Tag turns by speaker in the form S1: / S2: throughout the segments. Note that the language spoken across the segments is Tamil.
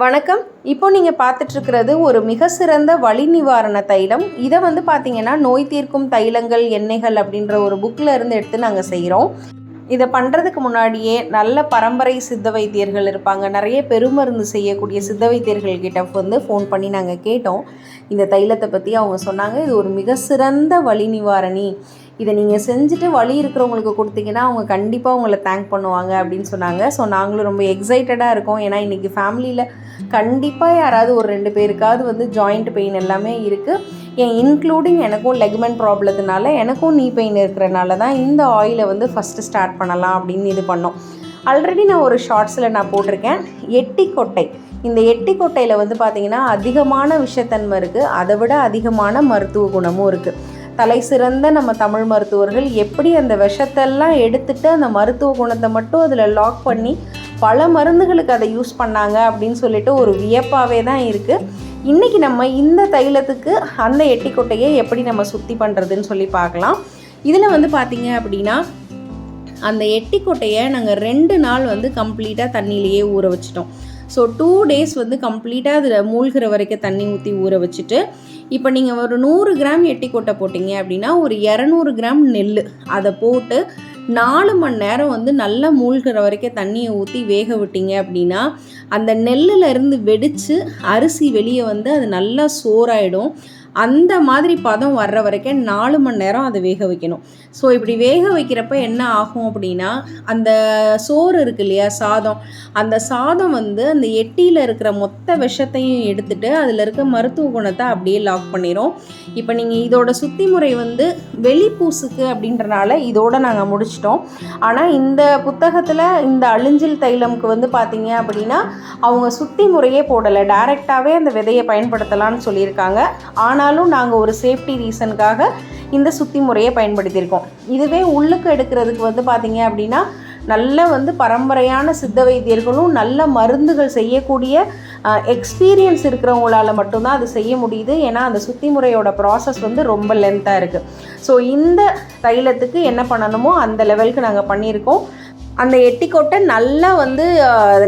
S1: வணக்கம். இப்போ நீங்கள் பார்த்துட்ருக்கிறது ஒரு மிக சிறந்த வலி நிவாரண தைலம். இதை வந்து பார்த்திங்கன்னா நோய் தீர்க்கும் தைலங்கள் எண்ணெய்கள் அப்படின்ற ஒரு புக்கில் இருந்து எடுத்து நாங்கள் செய்கிறோம் இதை பண்ணுறதுக்கு முன்னாடியே நல்ல பரம்பரை சித்த வைத்தியர்கள் இருப்பாங்க. நிறைய பெருமருந்து செய்யக்கூடிய சித்த வைத்தியர்கள் கிட்ட வந்து ஃபோன் பண்ணி நாங்கள் கேட்டோம். இந்த தைலத்தை பற்றி அவங்க சொன்னாங்க. இது ஒரு மிக சிறந்த வலி நிவாரணி. இதை நீங்கள் செஞ்சுட்டு வழி இருக்கிறவங்களுக்கு கொடுத்தீங்கன்னா அவங்க கண்டிப்பாக உங்களை தேங்க் பண்ணுவாங்க அப்படின்னு சொன்னாங்க. ஸோ நாங்களும் ரொம்ப எக்ஸைட்டடாக இருக்கோம். ஏன்னா இன்றைக்கி ஃபேமிலியில் கண்டிப்பாக யாராவது ஒரு ரெண்டு பேருக்காவது வந்து ஜாயிண்ட் பெயின் எல்லாமே இருக்குது என் இன்க்ளூடிங் எனக்கும் லெக்மெண்ட் ப்ராப்ளத்தினால எனக்கும் நீ பெயின் இருக்கிறனால தான் இந்த ஆயிலை வந்து ஃபஸ்ட்டு ஸ்டார்ட் பண்ணலாம் அப்படின்னு இது பண்ணோம். ஆல்ரெடி நான் ஒரு ஷார்ட்ஸில் நான் போட்டிருக்கேன். எட்டி கொட்டை இந்த எட்டி கொட்டையில் வந்து பார்த்திங்கன்னா அதிகமான விஷத்தன்மை இருக்குது அதை விட அதிகமான மருத்துவ குணமும் இருக்குது தலை சிறந்த நம்ம தமிழ் மருத்துவர்கள் எப்படி அந்த விஷத்தெல்லாம் எடுத்துட்டு அந்த மருத்துவ குணத்தை மட்டும் அதில் லாக் பண்ணி பல மருந்துகளுக்கு அதை யூஸ் பண்ணாங்க அப்படின்னு சொல்லிட்டு ஒரு வியப்பாகவே தான் இருக்குது இன்றைக்கி நம்ம இந்த தைலத்துக்கு அந்த எட்டிக்கொட்டையை எப்படி நம்ம சுத்தி பண்ணுறதுன்னு சொல்லி பார்க்கலாம். இதில் வந்து பார்த்திங்க அப்படின்னா அந்த எட்டிக்கொட்டையை நாங்கள் ரெண்டு நாள் வந்து கம்ப்ளீட்டாக தண்ணியிலேயே ஊற வச்சிட்டோம். ஸோ டூ டேஸ் வந்து கம்ப்ளீட்டாக அதில் மூழ்கிற வரைக்கும் தண்ணி ஊற்றி ஊற வச்சுட்டு இப்போ நீங்கள் ஒரு நூறு கிராம் எட்டிக்கொட்டை போட்டிங்க அப்படின்னா ஒரு இரநூறு கிராம் நெல் அதை போட்டு நாலு மணி நேரம் வந்து நல்லா மூழ்கிற வரைக்கும் தண்ணியை ஊற்றி வேக விட்டீங்க அப்படின்னா அந்த நெல்லில் இருந்து வெடித்து அரிசி வெளியே வந்து அது நல்லா சோறாயிடும். அந்த மாதிரி பதம் வர்ற வரைக்கும் நாலு மணி நேரம் அதை வேக வைக்கணும். ஸோ இப்படி வேக வைக்கிறப்ப என்ன ஆகும் அப்படின்னா அந்த சோறு இருக்கு இல்லையா சாதம். அந்த சாதம் வந்து அந்த எட்டியில் இருக்கிற மொத்த விஷத்தையும் எடுத்துட்டு அதில் இருக்க மருத்துவ குணத்தை அப்படியே லாக் பண்ணிடும் இப்போ நீங்கள் இதோட சுத்தி முறை வந்து வெளிப்பூசுக்கு அப்படின்றனால இதோட நாங்கள் முடிச்சிட்டோம். ஆனால் இந்த புத்தகத்தில் இந்த அழிஞ்சில் தைலம்க்கு வந்து பார்த்தீங்க அப்படின்னா அவங்க சுத்தி முறையே போடலை. டைரெக்டாகவே அந்த விதையை பயன்படுத்தலாம்னு சொல்லியிருக்காங்க. ஆனாலும் நாங்கள் ஒரு சேஃப்டி ரீசனுக்காக இந்த சுத்தி முறையை பயன்படுத்தியிருக்கோம். இதுவே உள்ளுக்கு எடுக்கிறதுக்கு வந்து பார்த்தீங்க அப்படின்னா நல்ல வந்து பரம்பரையான சித்த வைத்தியர்களும் நல்ல மருந்துகள் செய்யக்கூடிய எக்ஸ்பீரியன்ஸ் இருக்கிறவங்களால மட்டும்தான் அது செய்ய முடியுது. ஏன்னா அந்த சுத்தி முறையோட ப்ராசஸ் வந்து ரொம்ப லென்த்தாக இருக்குது ஸோ இந்த தைலத்துக்கு என்ன பண்ணணுமோ அந்த லெவலுக்கு நாங்கள் பண்ணியிருக்கோம். அந்த எட்டிக்கொட்டை நல்லா வந்து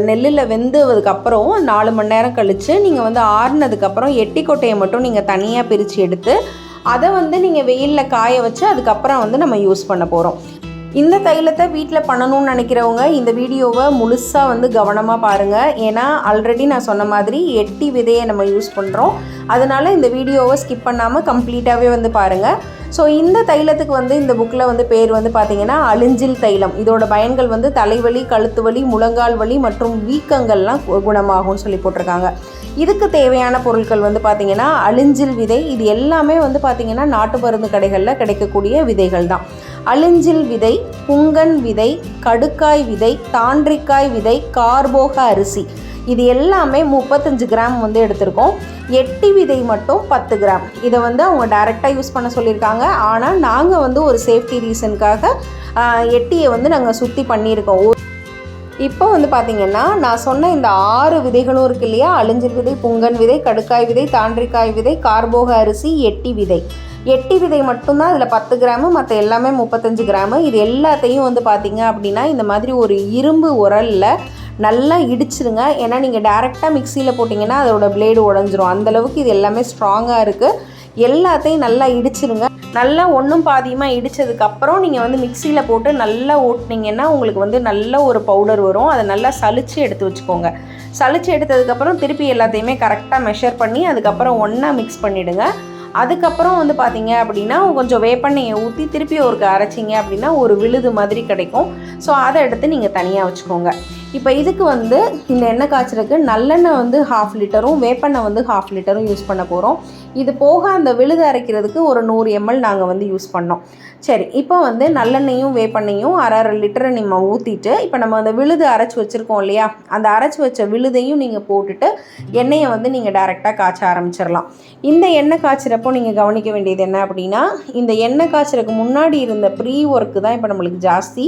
S1: நெல்லில் வெந்ததுக்கப்புறம் நாலு மணி நேரம் கழித்து நீங்கள் வந்து ஆறுனதுக்கப்புறம் எட்டிக்கொட்டையை மட்டும் நீங்கள் தனியாக பிரித்து எடுத்து அதை வந்து நீங்கள் வெயிலில் காய வச்சு அதுக்கப்புறம் வந்து நம்ம யூஸ் பண்ண போகிறோம் இந்த தைலத்தை வீட்டில் பண்ணணும்னு நினைக்கிறவங்க இந்த வீடியோவை முழுசாக வந்து கவனமாக பாருங்கள் ஏன்னா ஆல்ரெடி நான் சொன்ன மாதிரி எட்டி விதையை நம்ம யூஸ் பண்ணுறோம் அதனால் இந்த வீடியோவை ஸ்கிப் பண்ணாமல் கம்ப்ளீட்டாகவே வந்து பாருங்கள் ஸோ இந்த தைலத்துக்கு வந்து இந்த புக்கில் வந்து பேர் வந்து பார்த்தீங்கன்னா அழிஞ்சில் தைலம். இதோட பயன்கள் வந்து தலைவலி கழுத்து வலி முழங்கால் வலி மற்றும் வீக்கங்கள்லாம் கு- குணமாகும்னு சொல்லி போட்டிருக்காங்க. இதுக்கு தேவையான பொருட்கள் வந்து பார்த்திங்கன்னா அழிஞ்சில் விதை இது எல்லாமே வந்து பார்த்திங்கன்னா நாட்டு மருந்து கடைகளில் கிடைக்கக்கூடிய விதைகள் தான். அழிஞ்சில் விதை புங்கன் விதை கடுக்காய் விதை தாண்டிக்காய் விதை கார்போக அரிசி. இது எல்லாமே முப்பத்தஞ்சு கிராம் வந்து எடுத்திருக்கோம். எட்டி விதை மட்டும் பத்து கிராம். இதை வந்து அவங்க டைரெக்டாக யூஸ் பண்ண சொல்லியிருக்காங்க. ஆனால் நாங்கள் வந்து ஒரு சேஃப்டி ரீசனுக்காக எட்டியை வந்து நாங்கள் சுற்றி பண்ணியிருக்கோம். இப்போ வந்து பார்த்தீங்கன்னா நான் சொன்ன இந்த ஆறு விதைகளும் இருக்கு இல்லையா? அழிஞ்சில் விதை புங்கன் விதை கடுக்காய் விதை தாண்டிக்காய் விதை கார்போக அரிசி எட்டி விதை. எட்டி விதை மட்டும்தான் இதில் பத்து கிராமு மற்ற எல்லாமே முப்பத்தஞ்சு கிராமு. இது எல்லாத்தையும் வந்து பார்த்திங்க அப்படின்னா இந்த மாதிரி ஒரு இரும்பு உரலில் நல்லா இடிச்சிருங்க. ஏன்னா நீங்கள் டேரெக்டாக மிக்சியில் போட்டிங்கன்னா அதோட பிளேடு உடஞ்சிரும். அந்தளவுக்கு இது எல்லாமே ஸ்ட்ராங்காக இருக்குது எல்லாத்தையும் நல்லா இடிச்சிருங்க. நல்லா ஒன்றும் பாதியமாக இடித்ததுக்கப்புறம் நீங்கள் வந்து மிக்சியில் போட்டு நல்லா ஓட்டினீங்கன்னா உங்களுக்கு வந்து நல்ல ஒரு பவுடர் வரும். அதை நல்லா சளிச்சு எடுத்து வச்சுக்கோங்க. சளிச்சு எடுத்ததுக்கப்புறம் திருப்பி எல்லாத்தையுமே கரெக்டாக மெஷர் பண்ணி அதுக்கப்புறம் ஒன்றா மிக்ஸ் பண்ணிவிடுங்க அதுக்கப்புறம் வந்து பார்த்தீங்க அப்படின்னா கொஞ்சம் வேப்பெண்ணெயை ஊற்றி திருப்பி ஒரு அரைச்சிங்க அப்படின்னா ஒரு விழுது மாதிரி கிடைக்கும். ஸோ அதை எடுத்து நீங்கள் தனியாக வச்சுக்கோங்க. இப்போ இதுக்கு வந்து இந்த எண்ணெய் காய்ச்சலுக்கு நல்லெண்ணெய் வந்து ஹாஃப் லிட்டரும் வேப்பெண்ணெய் வந்து ஹாஃப் லிட்டரும் யூஸ் பண்ண போகிறோம் இது போக அந்த விழுது அரைக்கிறதுக்கு ஒரு நூறு எம்எல் நாங்கள் வந்து யூஸ் பண்ணோம். சரி இப்போ வந்து நல்லெண்ணெயும் வேப்பெண்ணையும் அரை அரை லிட்டரை நம்ம ஊற்றிட்டு இப்போ நம்ம அந்த விழுது அரைச்சி வச்சுருக்கோம் இல்லையா? அந்த அரைச்சி வச்ச விழுதையும் நீங்கள் போட்டுட்டு எண்ணெயை வந்து நீங்கள் டைரெக்டாக காய்ச்ச ஆரம்பிச்சிடலாம். இந்த எண்ணெய் காய்ச்சிறப்போ நீங்கள் கவனிக்க வேண்டியது என்ன அப்படின்னா இந்த எண்ணெய் காய்ச்சறதுக்கு முன்னாடி இருந்த ப்ரீ ஒர்க்கு தான் இப்போ நம்மளுக்கு ஜாஸ்தி.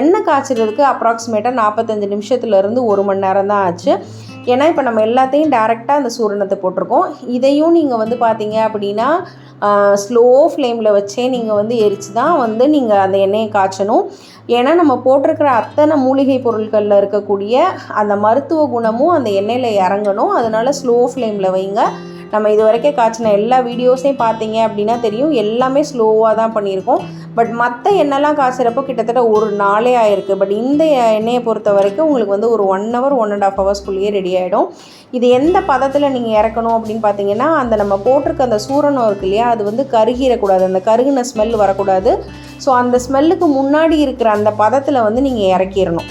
S1: எண்ணெய் காய்ச்சறதுக்கு அப்ராக்சிமேட்டாக நாற்பத்தஞ்சு நிமிஷத்துலேருந்து ஒரு மணி நேரம் தான் ஆச்சு. ஏன்னா இப்போ நம்ம எல்லாத்தையும் டேரெக்டாக அந்த சூரணத்தை போட்டிருக்கோம். இதையும் நீங்கள் வந்து பார்த்தீங்க அப்படின்னா ஸ்லோ ஃப்ளேமில் வச்சே நீங்கள் வந்து எரித்து தான் வந்து நீங்கள் அந்த எண்ணெயை காய்ச்சணும். ஏன்னா நம்ம போட்டிருக்கிற அத்தனை மூலிகை பொருட்களில் இருக்கக்கூடிய அந்த மருத்துவ குணமும் அந்த எண்ணெயில் இறங்கணும். அதனால ஸ்லோ ஃப்ளேமில் வைங்க. நம்ம இது வரைக்கும் காய்ச்சின எல்லா வீடியோஸையும் பார்த்தீங்க அப்படின்னா தெரியும். எல்லாமே ஸ்லோவாக தான் பண்ணியிருக்கோம். பட் மற்ற எண்ணெய்லாம் காய்ச்சிறப்போ கிட்டத்தட்ட ஒரு நாளே ஆயிருக்கு. பட் இந்த எண்ணெயை பொறுத்த வரைக்கும் உங்களுக்கு வந்து ஒரு one hour one and half ஹவர்ஸ்க்குள்ளேயே ready ஆகிடும் இது எந்த பதத்தில் நீங்கள் இறக்கணும் அப்படின்னு பார்த்தீங்கன்னா அந்த நம்ம போட்டிருக்க அந்த சூரணம் இருக்கு இல்லையா அது வந்து கருகிடக்கூடாது. அந்த கருகின ஸ்மெல் வரக்கூடாது. ஸோ அந்த ஸ்மெல்லுக்கு முன்னாடி இருக்கிற அந்த பதத்தில் வந்து நீங்கள் இறக்கிடணும்.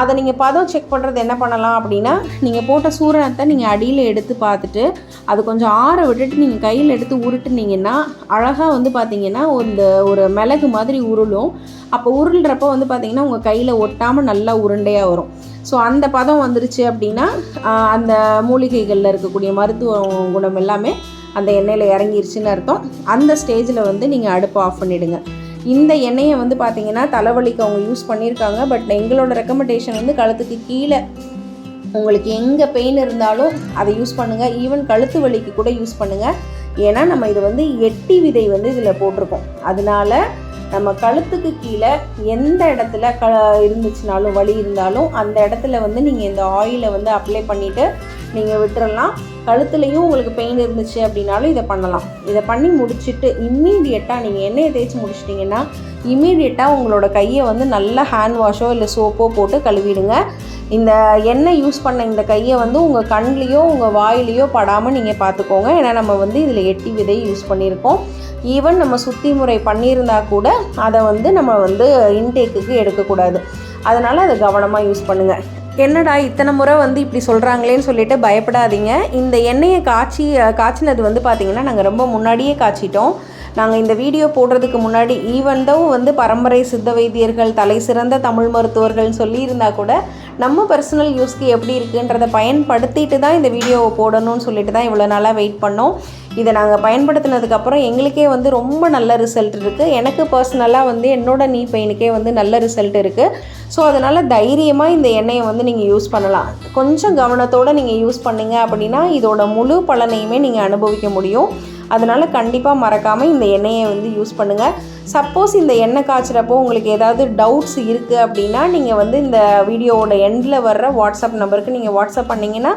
S1: அதை நீங்கள் பதம் செக் பண்ணுறது என்ன பண்ணலாம் அப்படின்னா நீங்கள் போட்ட சூரணத்தை நீங்கள் அடியில் எடுத்து பார்த்துட்டு அது கொஞ்சம் ஆற விட்டுட்டு நீங்கள் கையில் எடுத்து உருட்டுனீங்கன்னா அழகாக வந்து பார்த்தீங்கன்னா இந்த ஒரு மிளகு மாதிரி உருளும். அப்போ உருள்றப்போ வந்து பார்த்தீங்கன்னா உங்கள் கையில் ஒட்டாமல் நல்லா உருண்டையாக வரும். ஸோ அந்த பதம் வந்துருச்சு அப்படின்னா அந்த மூலிகைகளில் இருக்கக்கூடிய மருத்துவ குணம் எல்லாமே அந்த எண்ணெயில் இறங்கிருச்சுன்னு அர்த்தம். அந்த ஸ்டேஜில் வந்து நீங்கள் அடுப்பை ஆஃப் பண்ணிவிடுங்க இந்த எண்ணெயை வந்து பார்த்தீங்கன்னா தலைவலிக்கு அவங்க யூஸ் பண்ணியிருக்காங்க. பட் எங்களோட ரெக்கமெண்டேஷன் வந்து கழுத்துக்கு கீழே. உங்களுக்கு எங்கே பெயின் இருந்தாலும் அதை யூஸ் பண்ணுங்கள் ஈவன் கழுத்து வலிக்கு கூட யூஸ் பண்ணுங்கள் ஏன்னா நம்ம இது வந்து எட்டி விதை வந்து இதில் போட்டிருக்கோம். அதனால நம்ம கழுத்துக்கு கீழே எந்த இடத்துல க இருந்துச்சுனாலும் வலி இருந்தாலும் அந்த இடத்துல வந்து நீங்கள் இந்த ஆயிலை வந்து அப்ளை பண்ணிவிட்டு நீங்கள் விட்டுறலாம். கழுத்துலேயும் உங்களுக்கு பெயின் இருந்துச்சு அப்படின்னாலும் இதை பண்ணலாம். இதை பண்ணி முடிச்சுட்டு இம்மீடியட்டாக நீங்கள் எண்ணெயை தேய்ச்சி முடிச்சிட்டிங்கன்னா இம்மீடியட்டாக உங்களோட கையை வந்து நல்லா ஹேண்ட் வாஷோ இல்லை சோப்போ போட்டு கழுவிடுங்க. இந்த எண்ணெய் யூஸ் பண்ண இந்த கையை வந்து உங்கள் கண்லேயோ உங்கள் வாயிலையோ படாமல் நீங்கள் பார்த்துக்கோங்க. ஏன்னா நம்ம வந்து இதில் எட்டி விதை யூஸ் பண்ணியிருக்கோம். ஈவன் நம்ம சுத்தி முறை பண்ணியிருந்தா கூட அதை வந்து நம்ம வந்து இன்டேக்குக்கு எடுக்கக்கூடாது. அதனால் அதை கவனமாக யூஸ் பண்ணுங்கள் என்னடா இத்தனை முறை வந்து இப்படி சொல்கிறாங்களேன்னு சொல்லிட்டு பயப்படாதீங்க. இந்த எண்ணெயை காய்ச்சி காய்ச்சினது வந்து பார்த்திங்கன்னா நாங்கள் ரொம்ப முன்னாடியே காய்ச்சிட்டோம். நாங்கள் இந்த வீடியோ போடுறதுக்கு முன்னாடி ஈவன் தோ வந்து பரம்பரை சித்த வைத்தியர்கள் தலை சிறந்த தமிழ் மருத்துவர்கள்னு சொல்லியிருந்தா கூட நம்ம பர்சனல் யூஸ்க்கு எப்படி இருக்குன்றதை பயன்படுத்திட்டு தான் இந்த வீடியோவை போடணும்னு சொல்லிட்டு தான் இவ்வளோ நாளாக வெயிட் பண்ணோம். இதை நாங்கள் பயன்படுத்தினதுக்கப்புறம் எங்களுக்கே வந்து ரொம்ப நல்ல ரிசல்ட் இருக்குது எனக்கு பர்சனலாக வந்து என்னோட நீ பெயினுக்கே வந்து நல்ல ரிசல்ட் இருக்குது ஸோ அதனால் தைரியமாக இந்த எண்ணெயை வந்து நீங்கள் யூஸ் பண்ணலாம். கொஞ்சம் கவனத்தோடு நீங்கள் யூஸ் பண்ணுங்கள் அப்படின்னா இதோட முழு பலனையுமே நீங்கள் அனுபவிக்க முடியும். அதனால் கண்டிப்பாக மறக்காமல் இந்த எண்ணெயை வந்து யூஸ் பண்ணுங்கள் சப்போஸ் இந்த எண்ணெய் காய்ச்சிறப்போ உங்களுக்கு ஏதாவது டவுட்ஸ் இருக்குது அப்படின்னா நீங்கள் வந்து இந்த வீடியோவோட எண்டில் வர்ற வாட்ஸ்அப் நம்பருக்கு நீங்கள் வாட்ஸ்அப் பண்ணிங்கன்னா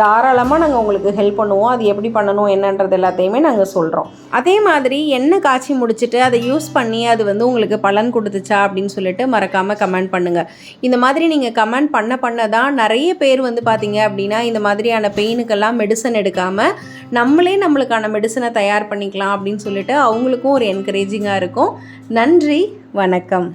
S1: தாராளமாக நாங்கள் உங்களுக்கு ஹெல்ப் பண்ணுவோம். அது எப்படி பண்ணணும் என்னன்றது எல்லாத்தையுமே நாங்கள் சொல்கிறோம் அதே மாதிரி எண்ணெய் காய்ச்சி முடிச்சுட்டு அதை யூஸ் பண்ணி அது வந்து உங்களுக்கு பலன் கொடுத்துச்சா அப்படின்னு சொல்லிட்டு மறக்காமல் கமெண்ட் பண்ணுங்கள் இந்த மாதிரி நீங்கள் கமெண்ட் பண்ண பண்ண தான் நிறைய பேர் வந்து பார்த்தீங்க அப்படின்னா இந்த மாதிரியான பெயினுக்கெல்லாம் மெடிசன் எடுக்காமல் நம்மளே நம்மளுக்கான மெடிசனை தயார் பண்ணிக்கலாம் அப்படின்னு சொல்லிட்டு அவங்களுக்கும் ஒரு என்கரேஜிங்காக இருக்கும். நன்றி வணக்கம்.